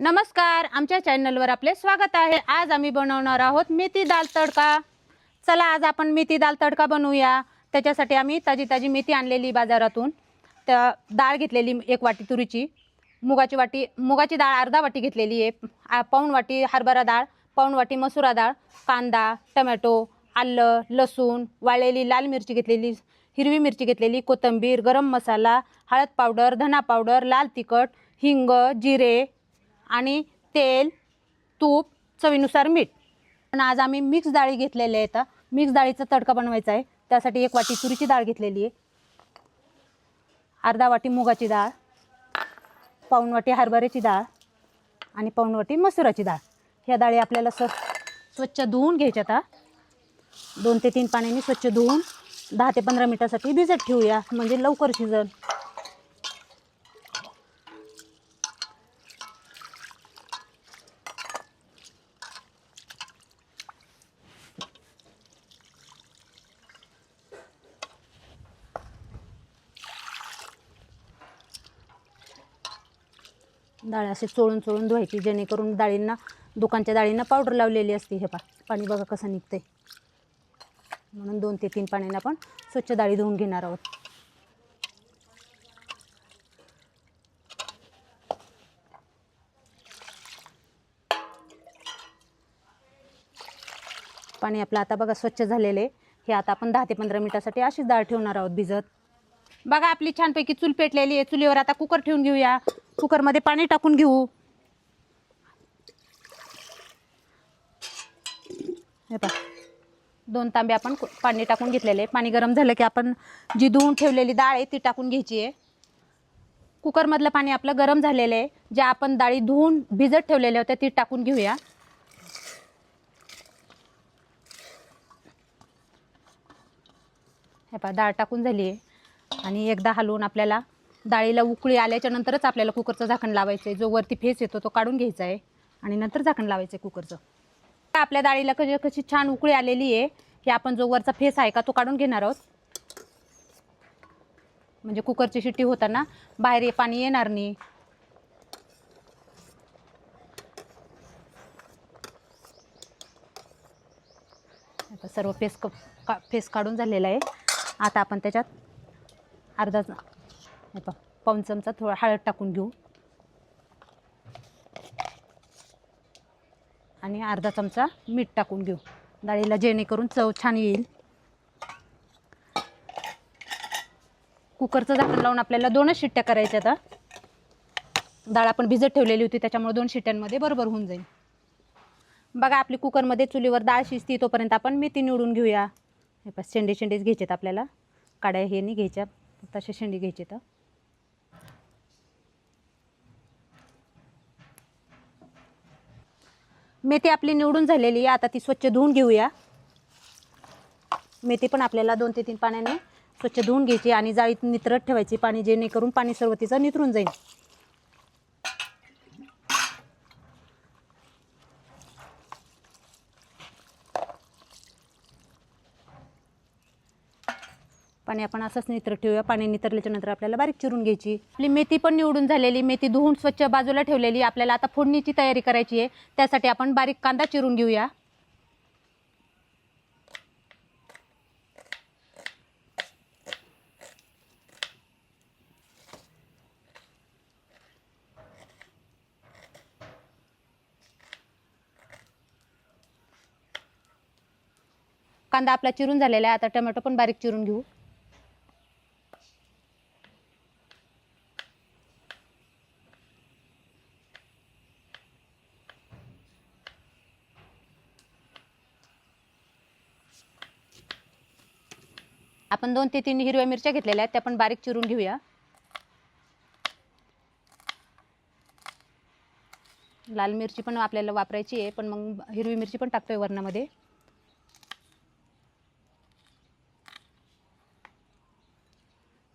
नमस्कार आमच्या चॅनलवर आपले स्वागत आहे. आज आम्ही बनवणार आहोत मेथी दाल तडका. चला आज आपण मेथी दाल तडका बनवूया. त्याच्यासाठी आम्ही ताजी ताजी मेथी आणलेली बाजारातून. त्या डाळ घेतलेली एक वाटी तुरीची मुगाची वाटी मुगाची डाळ अर्धा वाटी घेतलेली आहे. आ- पाऊण वाटी हरभरा डाळ पाऊण वाटी मसुरा डाळ कांदा टमॅटो आलं लसूण वाळलेली लाल मिरची घेतलेली हिरवी मिरची घेतलेली कोथिंबीर गरम मसाला हळद पावडर धना पावडर लाल तिखट हिंग जिरे आणि तेल तूप चवीनुसार मीठ. पण आज आम्ही मिक्स डाळी घेतलेल्या आहेत. मिक्स डाळीचा तडका बनवायचा आहे. त्यासाठी एक वाटी तुरीची डाळ घेतलेली आहे. अर्धा वाटी मुगाची डाळ पाऊण वाटी हरभऱ्याची डाळ आणि पाऊण वाटी मसुराची डाळ. ह्या डाळी आपल्याला स्व स्वच्छ धुवून घ्यायच्या आता दोन ते तीन पाण्याने स्वच्छ धुवून दहा ते पंधरा मिनटासाठी भिजत ठेवूया. म्हणजे लवकर शिजल. डाळ असे चोळून चोळून धुवायची जेणेकरून डाळींना दुकानच्या डाळींना पावडर लावलेली असते हे पा पाणी बघा कसं निघतंय. म्हणून दोन ते तीन पाण्याने आपण स्वच्छ डाळी धुवून घेणार आहोत. पाणी आपलं आता बघा स्वच्छ झालेलं. आहे हे आता आपण दहा ते पंधरा मिनिटासाठी अशीच डाळ ठेवणार आहोत भिजत. बघा आपली छानपैकी चूल पेटलेली आहे. चुलीवर आता कुकर ठेवून घेऊया. कुकरमध्ये पाणी टाकून घेऊ. हे पा दोन तांबे आपण कु- पाणी टाकून घेतलेले. आहे पाणी गरम झालं की आपण जी धुवून ठेवलेली डाळ आहे ती टाकून घ्यायची आहे. कुकरमधलं पाणी आपलं गरम झालेलं आहे. ज्या आपण डाळी धुवून भिजत ठेवलेल्या होत्या ती टाकून घेऊया. हे पहा डाळ टाकून झाली आहे. आणि एकदा हलवून आपल्याला डाळीला उकळी आल्याच्या नंतरच आपल्याला कुकरचं झाकण लावायचं आहे जो वरती फेस येतो तो काढून घ्यायचा आहे आणि नंतर झाकण लावायचं आहे कुकरचं. आपल्या डाळीला कशी कशी छान उकळी आलेली आहे की आपण जो वरचा फेस आहे का तो काढून घेणार आहोत. म्हणजे कुकरची शिट्टी होताना बाहेर पाणी येणार नाही. आता सर्व फेस क का फेस काढून झालेला आहे. आता आपण त्याच्यात अर्धा हे पहा, पाऊण चमचा थोडा हळद टाकून घेऊ. आणि अर्धा चमचा मीठ टाकून घेऊ. डाळीला जेणेकरून चव छान येईल. कुकरचं झाकण लावून आपल्याला दोनच शिट्ट्या करायच्या आता. डाळ आपण भिजत ठेवलेली होती त्याच्यामुळे दोन शिट्ट्यांमध्ये बरोबर होऊन जाईल. बघा आपली कुकरमध्ये चुलीवर डाळ शिजती तोपर्यंत आपण मेथी निवडून घेऊया. हे पण शेंडे शेंडेच घ्यायचेत आपल्याला. काड्या हे नाही घ्यायच्या तसे शेंडी घ्यायचे तर मेथी आपली निवडून झालेली आहे. आता ती स्वच्छ धुवून घेऊया. मेथी पण आपल्याला दोन ते तीन पाण्याने स्वच्छ धुवून घ्यायची आणि जाळीत नितरत ठेवायची. पाणी जेणेकरून पाणी सर्व तिचं नितरून जाईल. पाणी आपण असंच नितर ठेवूया. पाणी नितरल्याच्या नंतर आपल्याला बारीक चिरून घ्यायची. आपली मेथी पण निवडून झालेली. मेथी धुवून स्वच्छ बाजूला ठेवलेली. आपल्याला आता फोडणीची तयारी करायची आहे. त्यासाठी आपण बारीक कांदा चिरून घेऊया. कांदा आपला चिरून झालेला आहे. आता टोमॅटो पण बारीक चिरून घेऊ. आपण दोन ते तीन हिरव्या मिरच्या घेतलेल्या आहेत त्या पण बारीक चिरून घेऊया. लाल मिरची पण आपल्याला वापरायची आहे पण मग हिरवी मिरची पण टाकतोय वरणामध्ये.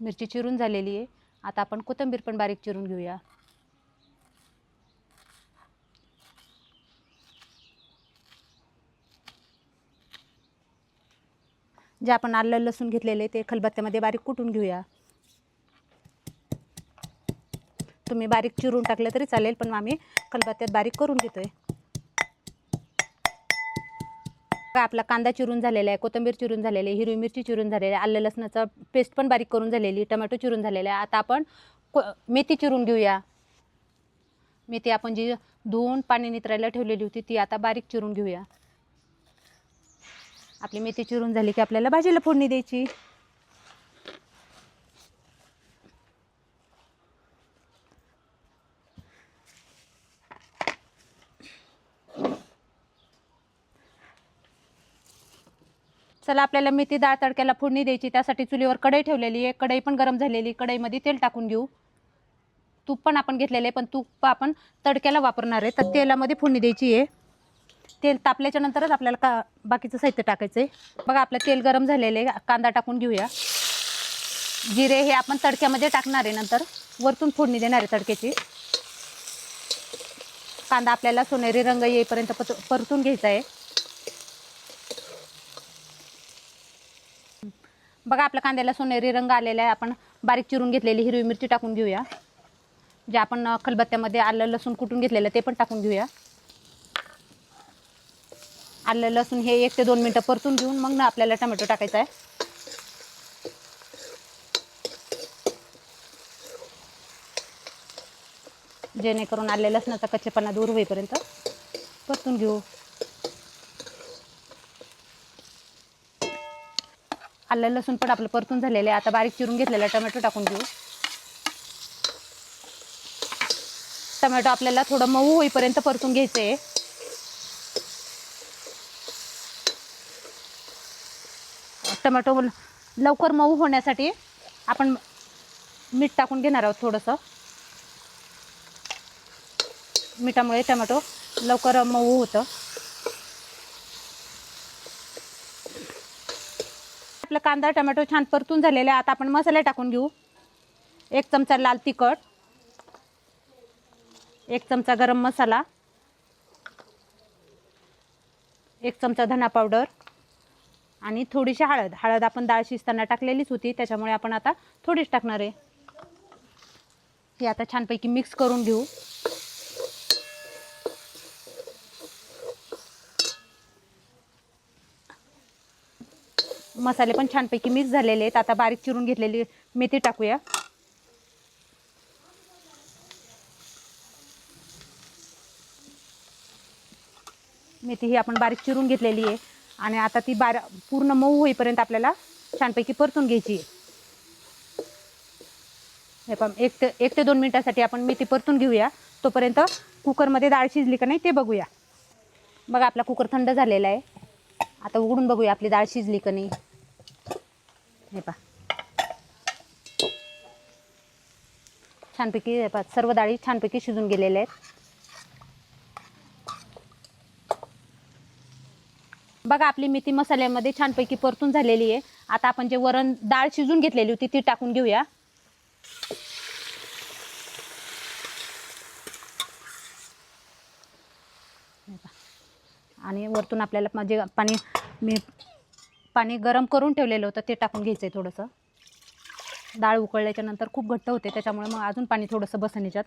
मिरची चिरून झालेली आहे. आता आपण कोथिंबीर पण बारीक चिरून घेऊया. जे आपण आलं लसूण घेतलेले ते खलबत्त्यामध्ये बारीक कुटून घेऊया. तुम्ही बारीक चिरून टाकलं तरी चालेल पण आम्ही खलबत्त्यात बारीक करून घेतो आहे आपला कांदा चिरून झालेला आहे कोथिंबीर चिरून झालेली आहे हिरवी मिरची चिरून झालेली आहे आलं लसणाचा पेस्ट पण बारीक करून झालेली टमॅटो चिरून झालेला आहे. आता आपण को मेथी चिरून घेऊया. मेथी आपण जी धुवून पाणी नितरायला ठेवलेली होती ती आता बारीक चिरून घेऊया. आपली मेथी चिरून झाली की आपल्याला भाजीला फोडणी द्यायची. चला आपल्याला मेथी डाळ तडक्याला फोडणी द्यायची. त्यासाठी चुलीवर कढई ठेवलेली आहे. कढई पण गरम झालेली कढईमध्ये तेल टाकून घेऊ. तूप पण आपण घेतलेलं आहे पण तूप आपण तडक्याला वापरणार आहे. तर तेलामध्ये फोडणी द्यायची आहे. तेल तापल्याच्या नंतरच आपल्याला का बाकीचं साहित्य टाकायचं आहे बघा आपलं तेल गरम झालेलं आहे. कांदा टाकून घेऊया. जिरे हे आपण तडक्यामध्ये टाकणार आहे नंतर. वरतून फोडणी देणार आहे तडक्याची. कांदा आपल्याला सोनेरी रंग येईपर्यंत पत परतून घ्यायचा आहे. बघा आपल्या कांद्याला सोनेरी रंग आलेला आहे. आपण बारीक चिरून घेतलेली हिरवी मिरची टाकून घेऊया. जे आपण खलबत्त्यामध्ये आलं लसूण कुटून घेतलेलं ते पण टाकून घेऊया. आलं लसूण हे एक ते दोन मिनटं परतून घेऊन मग ना आपल्याला टोमॅटो टाकायचा आहे. जेणेकरून आले लसणाचा कच्चेपणा दूर होईपर्यंत परतून घेऊ. आलं लसूण पण आपलं परतून झालेलं आहे. आता बारीक चिरून घेतलेला टोमॅटो टाकून घेऊ. टोमॅटो आपल्याला थोडं मऊ होईपर्यंत परतून घ्यायचं आहे टोमॅटो लवकर मऊ होण्यासाठी आपण मीठ टाकून घेणार आहोत थोडंसं. मिठामुळे टमॅटो लवकर मऊ होतं. आपला कांदा टमॅटो छान परतून झालेले आहे आता आपण मसाले टाकून घेऊ. एक चमचा लाल तिखट एक चमचा गरम मसाला एक चमचा धना पावडर आणि थोडीशी हळद. हळद आपण डाळ शिजताना टाकलेलीच होती त्याच्यामुळे आपण आता थोडीच टाकणार आहे. हे आता छानपैकी मिक्स करून घेऊ. मसाले पण छानपैकी मिक्स झालेले आहेत. आता बारीक चिरून घेतलेली मेथी टाकूया. मेथी ही आपण बारीक चिरून घेतलेली आहे. आणि आता ती बार पूर्ण मऊ होईपर्यंत आपल्याला छानपैकी परतून घ्यायची आहे. हे पण एक ते एक ते दोन मिनटासाठी आपण मेथी परतून घेऊया. तोपर्यंत कुकरमध्ये डाळ शिजली का नाही ते बघूया. बघा आपला कुकर थंड झालेला आहे. आता उघडून बघूया आपली डाळ शिजली का नाही. हे पा छानपैकी हे पहा सर्व डाळी छानपैकी शिजून गेलेल्या आहेत. बघा आपली मेथी मसाल्यामध्ये छानपैकी परतून झालेली आहे. आता आपण जे वरण डाळ शिजून घेतलेली होती ती टाकून घेऊया. आणि वरतून आपल्याला म्हणजे पाणी मी पाणी गरम करून ठेवलेलं होतं ते टाकून घ्यायचं आहे थोडंसं. डाळ उकळल्याच्या नंतर खूप घट्ट होते त्याच्यामुळे मग अजून पाणी थोडंसं बसन याच्यात.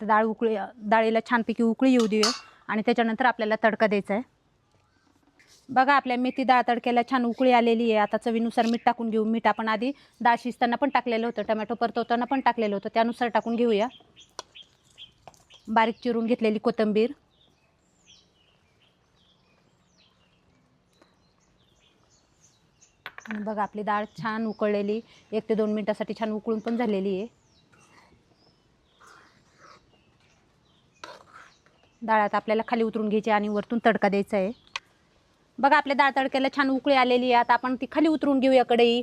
आता डाळ उकळी डाळीला छानपैकी उकळी येऊ देऊया. आणि त्याच्यानंतर आपल्याला तडका द्यायचा आहे. बघा आपल्या मेथी डाळ तडक्याला छान उकळी आलेली आहे. आता चवीनुसार मीठ टाकून घेऊ. मीठ आपण आधी डाळ शिजताना पण टाकलेलं होतं. टमॅटो परतवताना पण टाकलेलं होतं. त्यानुसार टाकून घेऊया. बारीक चिरून घेतलेली कोथिंबीर. आणि बघा आपली डाळ छान उकळलेली. एक ते दोन मिनटासाठी छान उकळून पण झालेली आहे. डाळ आता आपल्याला खाली उतरून घ्यायची आणि वरतून तडका द्यायचा आहे. बघा आपल्या डाळ तडक्याला छान उकळी आलेली आहे. आता आपण ती खाली उतरून घेऊया कढई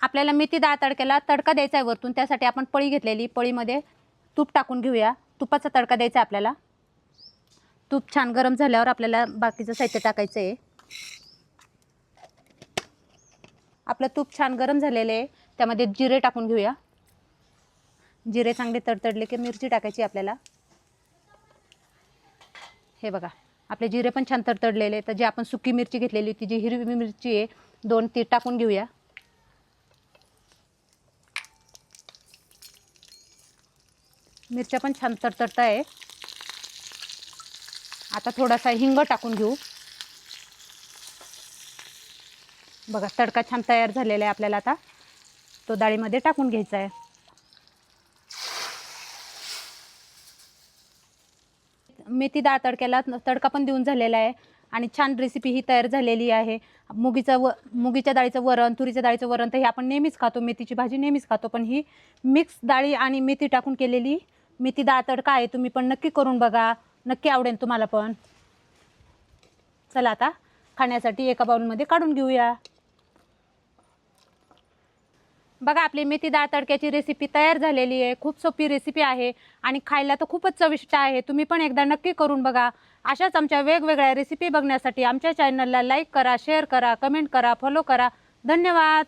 आपल्याला मेथी डाळ तडक्याला तडका द्यायचा आहे वरतून. त्यासाठी आपण पळी घेतलेली. पळीमध्ये तूप टाकून घेऊया. तुपाचा तडका द्यायचा आहे आपल्याला. तूप छान गरम झाल्यावर आपल्याला बाकीचं साहित्य टाकायचं आहे. आपलं तूप छान गरम झालेलं आहे. त्यामध्ये जिरे टाकून घेऊया. जिरे चांगले तडतडले की मिरची टाकायची आपल्याला. हे बघा आपले जिरे पण छान तडतडलेले. तर जी आपण सुकी मिरची घेतलेली होती जी हिरवी मिरची आहे दोन ती टाकून घेऊया. मिरच्या पण छान तडतडत आहे. आता थोडासा हिंग टाकून घेऊ. बघा तडका छान तयार झालेला आहे आपल्याला आता. तो डाळीमध्ये टाकून घ्यायचा आहे. मेथी डाळ तडक्याला तडका पण देऊन झालेला आहे. आणि छान रेसिपी ही तयार झालेली आहे. मुगीचं व मुगीच्या डाळीचं वरण तुरीच्या डाळीचं वरण तर हे आपण नेहमीच खातो. मेथीची भाजी नेहमीच खातो. पण ही मिक्स डाळी आणि मेथी टाकून केलेली मेथी डाळ तडका आहे. तुम्ही पण नक्की करून बघा. नक्की आवडेल तुम्हाला पण. चला आता खाण्यासाठी एका बाउलमध्ये काढून घेऊया. बघा आपली मेथी डाळ तडक्याची रेसिपी तयार झालेली आहे. खूप सोपी रेसिपी आहे आणि खायला तर खूपच चविष्ट आहे. तुम्ही पण एकदा नक्की करून बघा. अशाच आमच्या वेगवेगळ्या रेसिपी बघण्यासाठी आमच्या चॅनलला लाईक करा शेअर करा कमेंट करा फॉलो करा. धन्यवाद!